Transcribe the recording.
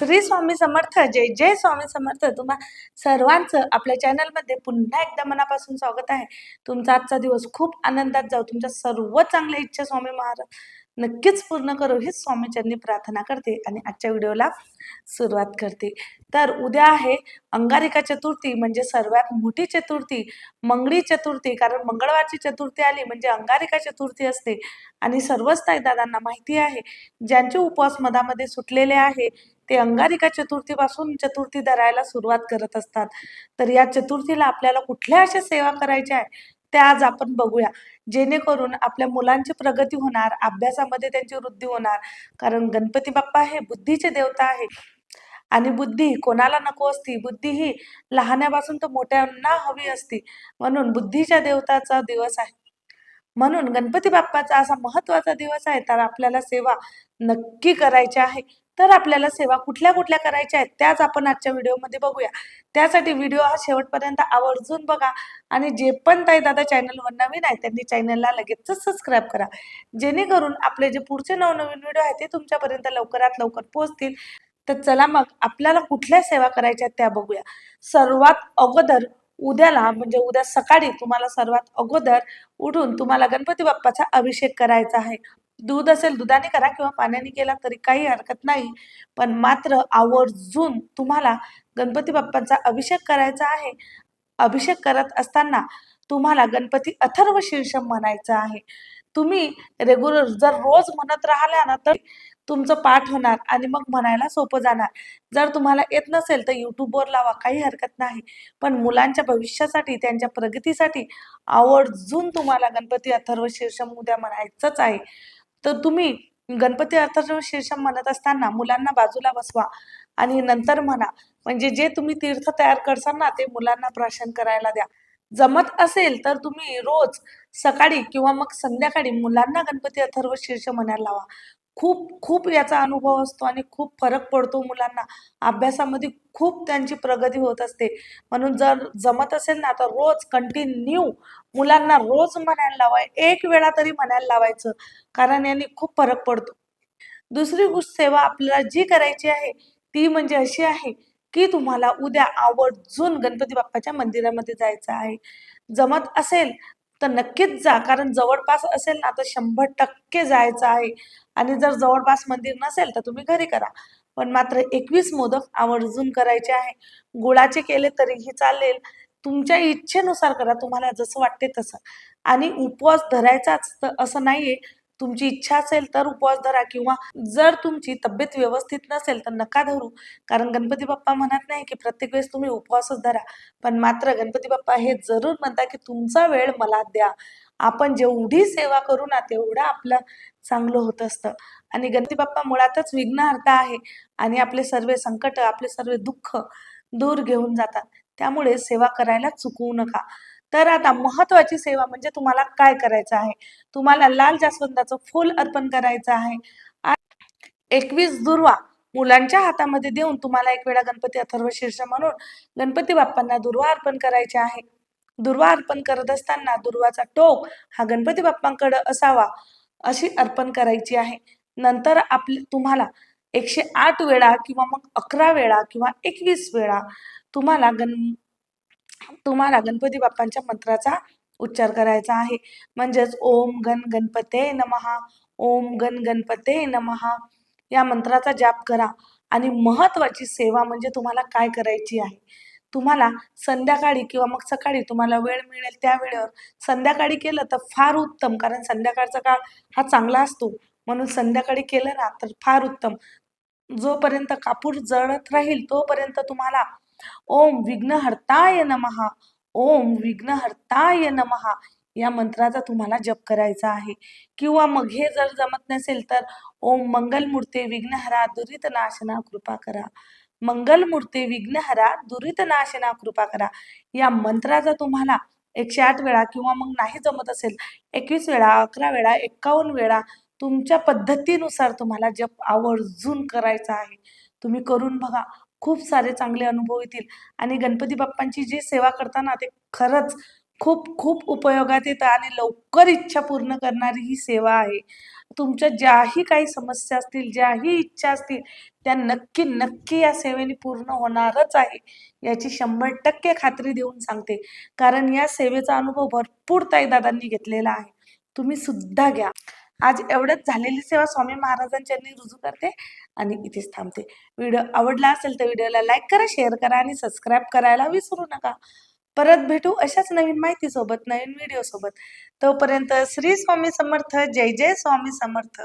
श्री स्वामी समर्थ जय जय स्वामी समर्थ. तुम्हा सर्वांचं आपल्या चॅनलमध्ये पुन्हा एकदा मनापासून स्वागत आहे. तुमचा आजचा दिवस खूप आनंदात जाऊ तुमच्या सर्व चांगल्या इच्छा स्वामी महाराज नक्कीच पूर्ण करू हीच स्वामीच्यांनी प्रार्थना करते आणि आजच्या व्हिडिओला सुरुवात करते. तर उद्या आहे अंगारिका चतुर्थी म्हणजे सर्वात मोठी चतुर्थी मंगळी चतुर्थी कारण मंगळवारची चतुर्थी आली म्हणजे अंगारिका चतुर्थी असते. आणि सर्वच ताई दादांना माहिती आहे ज्यांचे उपवास मधामध्ये सुटलेले आहे ते अंगारिका चतुर्थीपासून चतुर्थी धरायला सुरुवात करत असतात. तर या चतुर्थीला आपल्याला कुठल्या अशा सेवा करायच्या आहे त्या आज आपण बघूया. जेणेकरून आपल्या मुलांची प्रगती होणार अभ्यासामध्ये त्यांची वृद्धी होणार. कारण गणपती बाप्पा हे बुद्धीचे देवता आहे. आणि बुद्धी कोणाला नको असती? बुद्धी ही लहानापासून तर मोठ्यांना हवी असती. म्हणून बुद्धीच्या देवताचा दिवस आहे. म्हणून गणपती बाप्पाचा असा महत्त्वाचा दिवस आहे. तर आपल्याला सेवा नक्की करायची आहे. तर आपल्याला सेवा कुठल्या कुठल्या करायच्या आहेत त्याच आपण आजच्या व्हिडिओमध्ये बघूया. त्यासाठी व्हिडिओ हा शेवटपर्यंत आवर्जून बघा आणि जे पण ताई दादा चॅनलवर नवीन आहे त्यांनी चॅनलला लगेचच सबस्क्राईब करा. जेणेकरून आपले जे पुढचे नवनवीन व्हिडिओ आहेत ते तुमच्यापर्यंत लवकरात लवकर पोहोचतील. तर चला मग आपल्याला कुठल्या सेवा करायच्या आहेत त्या बघूया. सर्वात अगोदर उद्याला म्हणजे उद्या सकाळी तुम्हाला सर्वात अगोदर उठून तुम्हाला गणपती बाप्पाचा अभिषेक करायचा आहे. दूध असेल दुधाने करा किंवा पाण्याने केला तरी काही हरकत नाही. पण मात्र आवर्जून तुम्हाला गणपती बाप्पांचा अभिषेक करायचा आहे. अभिषेक करत असताना तुम्हाला गणपती अथर्व शीर्षम म्हणायचं आहे. तुम्ही रेग्युलर जर रोज म्हणत राहिला ना तर तुमचं पाठ होणार आणि मग म्हणायला सोपं जाणार. जर तुम्हाला येत नसेल तर यूट्यूबवर लावा काही हरकत नाही. पण मुलांच्या भविष्यासाठी त्यांच्या प्रगतीसाठी आवर्जून तुम्हाला गणपती अथर्व शीर्षम उद्या म्हणायचंच आहे. तर तुम्ही गणपती अथर्व म्हणत असताना मुलांना बाजूला बसवा आणि नंतर म्हणा. म्हणजे जे तुम्ही तीर्थ तयार करसाल ना ते मुलांना प्राशन करायला द्या. जमत असेल तर तुम्ही रोज सकाळी किंवा मग संध्याकाळी मुलांना गणपती अथर्व शीर्ष म्हणायला लावा. खूप खूप याचा अनुभव असतो आणि खूप फरक पडतो मुलांना. अभ्यासामध्ये खूप त्यांची प्रगती होत असते. म्हणून जर जमत असेल ना तर रोज कंटिन्यू मुलांना रोज म्हणायला लावाय एक वेळा तरी म्हणायला लावायचं. कारण यांनी खूप फरक पडतो. दुसरी गोष्ट सेवा आपल्याला जी करायची आहे ती म्हणजे अशी आहे की तुम्हाला उद्या आवर्जून गणपती बाप्पाच्या मंदिरामध्ये जायचं आहे. जमत असेल तर नक्कीच जा. कारण जवळपास असेल ना तर शंभर टक्के जायचं आहे. आणि जर जवळपास मंदिर नसेल तर तुम्ही घरी करा. पण मात्र एकवीस मोदक आवर्जून करायचे आहे. गुळाचे केले तरीही चालेल. तुमच्या इच्छेनुसार करा. तुम्हाला जसं वाटते तसं. आणि उपवास धरायचाच तर असं नाहीये. तुमची इच्छा असेल तर उपवास धरा किंवा जर तुमची तब्येत व्यवस्थित नसेल तर नका धरू. कारण गणपती बाप्पा म्हणत नाही की प्रत्येक वेळेस तुम्ही उपवासच धरा. पण मात्र गणपती बाप्पा हे जरूर म्हणतात की तुमचा वेळ मला द्या. आपण जेवढी सेवा करू ना तेवढं आपलं चांगलं होत असतं. आणि गणपती बाप्पा मुळातच विघ्नहर्ता आहे. आणि आपले सर्व संकट आपले सर्व दुःख दूर घेऊन जातात. त्यामुळे सेवा करायला चुकवू नका. तर आता महत्वाची सेवा म्हणजे तुम्हाला काय करायचं आहे? तुम्हाला लाल जास्वंदाचं फूल अर्पण करायचं आहे. एकवीस दुर्वा मुलांच्या हातामध्ये देऊन तुम्हाला एक वेळा गणपती अथर्व शीर्ष म्हणून गणपती बाप्पांना दुर्वा अर्पण करायचे आहे. दुर्वा अर्पण करत असताना दुर्वाचा टोक हा गणपती बाप्पांकडे असावा अशी अर्पण करायची आहे. नंतर आपले तुम्हाला एकशे आठ वेळा किंवा मग अकरा वेळा किंवा एकवीस वेळा तुम्हाला गण तुम्हाला गणपती बाप्पांच्या मंत्राचा उच्चार करायचा आहे. म्हणजेच ओम गण गणपते नमहा ओम गण गणपते नमहा या मंत्राचा जाप करा आणि महत्वाची सेवा म्हणजे तुम्हाला काय करायची आहे? तुम्हाला संध्याकाळी किंवा मग सकाळी तुम्हाला वेळ मिळेल त्या वेळेवर संध्याकाळी केलं तर फार उत्तम. कारण संध्याकाळचा काळ हा चांगला असतो. म्हणून संध्याकाळी केलं ना तर फार उत्तम. जोपर्यंत कापूर जळत राहील तोपर्यंत तुम्हाला ओम विघ्नहर्ताय नमहा ओम विघ्नहर्ताय नमहा या मंत्राचा तुम्हाला जप करायचा आहे. किंवा मग हे जर जमत नसेल तर ओम मंगलमूर्ती विघ्नहरा दुरित नाशना कृपा करा. मंगलमूर्ती विघ्नहरा दुरित नाशना कृपा करा. या मंत्राचा तुम्हाला एकशे आठ वेळा किंवा मग नाही जमत असेल एकवीस वेळा अकरा वेळा एक्कावन्न वेळा तुमच्या पद्धतीनुसार तुम्हाला जप आवर्जून करायचा आहे. तुम्ही करून बघा. खूप सारे चांगले अनुभव येतील. आणि गणपती बाप्पांची जी सेवा करताना ते खरंच खूप खूप उपयोगात येतं आणि लवकर इच्छा पूर्ण करणारी ही सेवा आहे. तुमच्या ज्याही काही समस्या असतील ज्याही इच्छा असतील त्या नक्की नक्की या सेवेने पूर्ण होणारच आहे. याची शंभर टक्के खात्री देऊन सांगते. कारण या सेवेचा अनुभव भरपूर ताईदादांनी घेतलेला आहे. तुम्ही सुद्धा घ्या. आज एवढंच झालेली सेवा स्वामी महाराजांच्या रुजू करते आणि इथेच थांबते. व्हिडिओ आवडला असेल तर व्हिडिओला लाईक करा शेअर करा आणि सबस्क्राईब करायला विसरू नका. परत भेटू अशाच नवीन माहितीसोबत नवीन व्हिडिओसोबत. तोपर्यंत श्री स्वामी समर्थ जय जय स्वामी समर्थ.